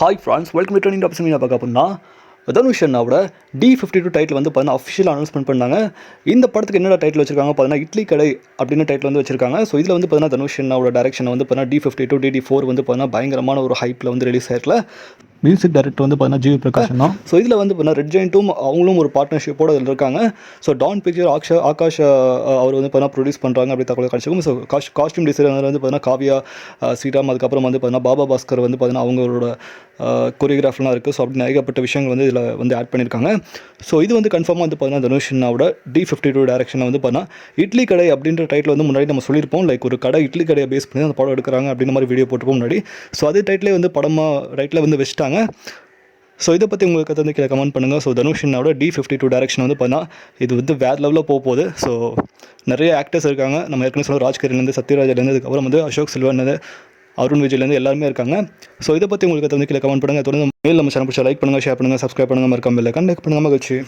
Hi friends welcome to training tops பார்க்க அப்படின்னா தனுஷ் அண்ணாவோட டி ஃபிஃப்டி டூ டைட்டில் வந்து பார்த்தீங்கன்னா அஃபிஷியல் அனௌன்ஸ்மெண்ட் பண்ணாங்க இந்த படத்துக்கு என்னடா டைட்டில் வச்சிருக்காங்க பார்த்தீங்கன்னா இட்லி கடை அப்படின்னு டைட்டில் வந்து வச்சிருக்காங்க ஸோ இதில் வந்து பார்த்தீங்கன்னா தனுஷ் அண்ணாவோட டேரக்ஷன் வந்து பார்த்தீங்கன்னா D fifty two DD four வந்து பார்த்தீங்கன்னா பயங்கரமான ஒரு ஹைப்பில் வந்து ரிலீஸ் ஆயிருக்கல மியூசிக் டைரக்டர் வந்து பார்த்தீங்கன்னா ஜிவி பிரகாஷ் தான் ஸோ இதில் வந்து பார்த்தீங்கன்னா ரெட் ஜெயின்ட்டும் அவங்களும் ஒரு பார்ட்னர்ஷிப்போட இதில் இருக்காங்க ஸோ டான் பிக்சர் ஆக்ஷா ஆகாஷ் அவர் வந்து பார்த்தீங்கன்னா ப்ரொடியூஸ் பண்ணுறாங்க அப்படி தகவல் கிடைச்சிருக்கும் ஸோ காஸ் காஸ்டியூம் டிசைனர் வந்து பார்த்தீங்கன்னா காவியா ஸ்ரீராம் அதுக்கப்புறம் வந்து பார்த்தீங்கன்னா பாபா பாஸ்கர் வந்து பார்த்தீங்கன்னா அவங்களோட கொரியோகிராஃப்லாம் இருக்குது ஸோ அப்படி ஏகப்பட்ட விஷயங்கள் வந்து இதில் வந்து ஆட் பண்ணியிருக்காங்க ஸோ இது வந்து கன்ஃபார்மாக வந்து பார்த்தீங்கன்னா தனுஷ்னாவோட டி ஃபிஃப்டி டூ டேரக்ஷனை வந்து பார்த்தீங்கன்னா இட்லி கடை அப்படின்ற டைட்டில் வந்து முன்னாடி நம்ம சொல்லியிருப்போம். லைக் ஒரு கடை இட்லி கடையை பேஸ் பண்ணி அந்த படம் எடுக்கிறாங்க அப்படின்ற மாதிரி வீடியோ போட்டிருப்போம் முன்னாடி. ஸோ அதே டைட்டிலே வந்து படமாக ரைட்டில் வந்து வச்சுட்டாங்க. ஸோ இதை பற்றி உங்களுக்கு வந்து கீழே கமெண்ட் பண்ணுங்கள் ஸோ தனுஷனோட டி ஃபிஃப்டி டூ டேரக்ஷன் வந்து பார்த்தா இது வந்து வேறு லெவலில் போக போகுது. ஸோ நிறைய ஆக்டர்ஸ் இருக்காங்க. நம்ம ஏற்கனவே சொல்ல ராஜ்கிரன்லேருந்து சத்யராஜ்லேருந்து அதுக்கப்புறம் வந்து அசோக் சில்வன்லேருந்து அருண் விஜய்லேருந்து எல்லாருமே இருக்காங்க. ஸோ இதை பற்றி உங்களுக்கு வந்து கீழே கமெண்ட் பண்ணுங்கள் தொடர்ந்து மேல் நம்ம சேனல் பிடிச்சா லைக் பண்ணுங்கள் ஷேர் பண்ணுங்கள் சப்ஸ்கிரைப் பண்ணுங்கள் மறக்காமல் இல்லை கண்டக்ட் பண்ணுங்கள் மகிழ்ச்சி.